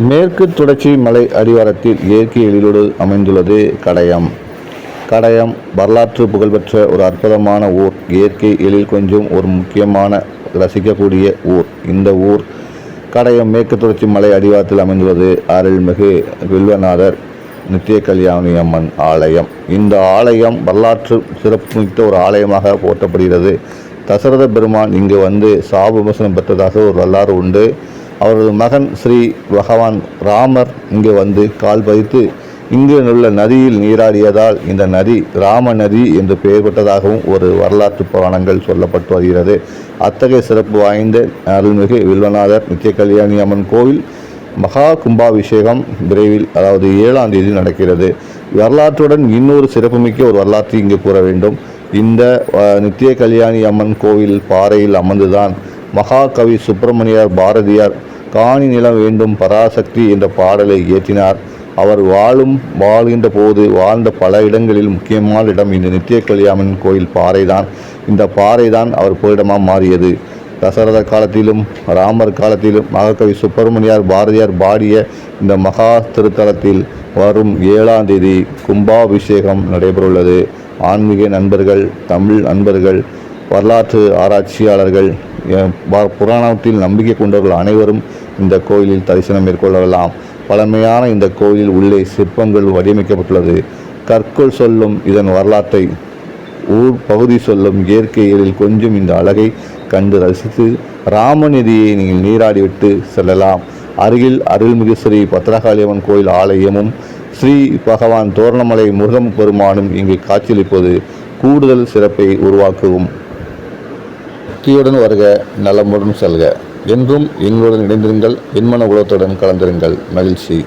மேற்கு தொடர்ச்சி மலை அடிவாரத்தில் இயற்கை எழிலோடு அமைந்துள்ளது கடையம். கடையம் வரலாற்று புகழ்பெற்ற ஒரு அற்புதமான ஊர். இயற்கை எழில் கொஞ்சம் ஒரு முக்கியமான ரசிக்கக்கூடிய ஊர். இந்த ஊர் கடையம் மேற்கு தொடர்ச்சி மலை அடிவாரத்தில் அமைந்துள்ளது. அருள்மிகு வில்வநாதர் நித்திய கல்யாணி அம்மன் ஆலயம். இந்த ஆலயம் வரலாற்று சிறப்புமிக்க ஒரு ஆலயமாக போற்றப்படுகிறது. தசரத பெருமான் இங்கு வந்து சாப விமர்சனம் பெற்றதாக ஒரு வரலாறு உண்டு. அவரது மகன் ஸ்ரீ பகவான் ராமர் இங்கு வந்து கால் பதித்து இங்கு உள்ள நதியில் நீராடியதால் இந்த நதி ராம நதி என்று பெயர் பெற்றதாகவும் ஒரு வரலாற்று புராணங்கள் சொல்லப்பட்டு வருகிறது. அத்தகைய சிறப்பு வாய்ந்த அருள்மிகு வில்வநாதர் நித்திய கல்யாணி அம்மன் கோவில் மகா கும்பாபிஷேகம் விரைவில் அதாவது ஏழாம் தேதி நடக்கிறது. வரலாற்றுடன் இன்னொரு சிறப்புமிக்க ஒரு வரலாற்றை இங்கு கூற வேண்டும். இந்த நித்திய கல்யாணி அம்மன் கோவில் பாறையில் அமர்ந்துதான் மகாகவி சுப்பிரமணியர் பாரதியார் காணி நிலம் வேண்டும் பராசக்தி என்ற பாடலை இயற்றினார். அவர் வாழும் வாழ்கின்ற போது வாழ்ந்த பல இடங்களில் முக்கியமான இடம் இந்த நித்திய கல்யாணன் கோயில் பாறைதான். இந்த பாறைதான் அவர் புகலிடமாக மாறியது. தசரத காலத்திலும் ராமர் காலத்திலும் மகாகவி சுப்பிரமணியார் பாரதியார் பாடிய இந்த மகா திருத்தலத்தில் வரும் ஏழாம் தேதி கும்பாபிஷேகம் நடைபெறவுள்ளது. ஆன்மீக நண்பர்கள் தமிழ் நண்பர்கள் வரலாற்று ஆராய்ச்சியாளர்கள் புராணத்தில் நம்பிக்கை கொண்டவர்கள் அனைவரும் இந்த கோயிலில் தரிசனம் மேற்கொள்ளலாம். பழமையான இந்த கோயிலில் உள்ளே சிற்பங்கள் வடிவமைக்கப்பட்டுள்ளது. கற்கள் சொல்லும் இதன் வரலாற்றை ஊர் பகுதி சொல்லும் இயற்கையில் கொஞ்சம் இந்த அழகை கண்டு ரசித்து ராமநிதியை நீங்கள் நீராடிவிட்டு செல்லலாம். அருகில் அருள்மிகு ஸ்ரீ பத்ரகாளியம்மன் கோயில் ஆலயமும் ஸ்ரீ பகவான் தோரணமலை முருகம் பெருமானும் இங்கு காட்சியளிப்பது கூடுதல் சிறப்பை உருவாக்குவோம் பக்தியுடன் வருக நலமுடன் செல்க. என்றும் எங்களுடன் இணைந்திருங்கள் என்மன உலகத்துடன் கலந்திருங்கள். மகிழ்ச்சி.